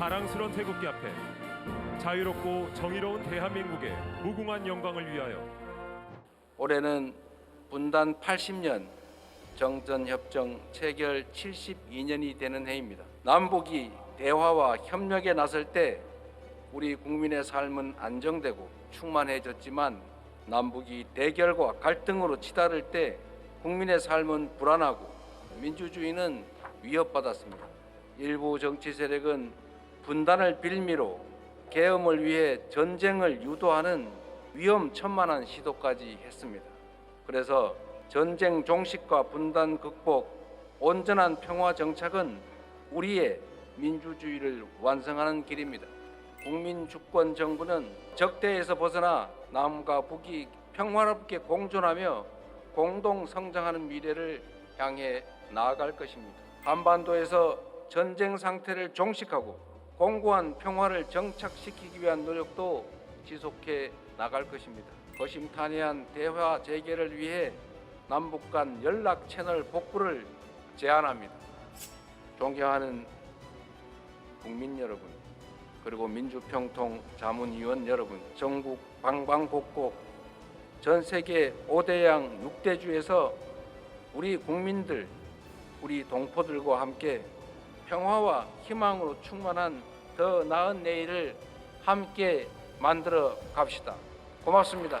자랑스런 태극기 앞에 자유롭고 정의로운 대한민국의 무궁한 영광을 위하여 올해는 분단 80년 정전협정 체결 72년이 되는 해입니다. 남북이 대화와 협력에 나설 때 우리 국민의 삶은 안정되고 충만해졌지만 남북이 대결과 갈등으로 치달을 때 국민의 삶은 불안하고 민주주의는 위협받았습니다. 일부 정치 세력은 분단을 빌미로 계엄을 위해 전쟁을 유도하는 위험천만한 시도까지 했습니다. 그래서 전쟁 종식과 분단 극복, 온전한 평화 정착은 우리의 민주주의를 완성하는 길입니다. 국민 주권 정부는 적대에서 벗어나 남과 북이 평화롭게 공존하며 공동 성장하는 미래를 향해 나아갈 것입니다. 한반도에서 전쟁 상태를 종식하고 공고한 평화를 정착시키기 위한 노력도 지속해 나갈 것입니다. 거심탄회한 대화 재개를 위해 남북 간 연락 채널 복구를 제안합니다. 존경하는 국민 여러분, 그리고 민주평통 자문위원 여러분, 전국 방방곡곡 전 세계 5대양 6대주에서 우리 국민들, 우리 동포들과 함께 평화와 희망으로 충만한 더 나은 내일을 함께 만들어 갑시다. 고맙습니다.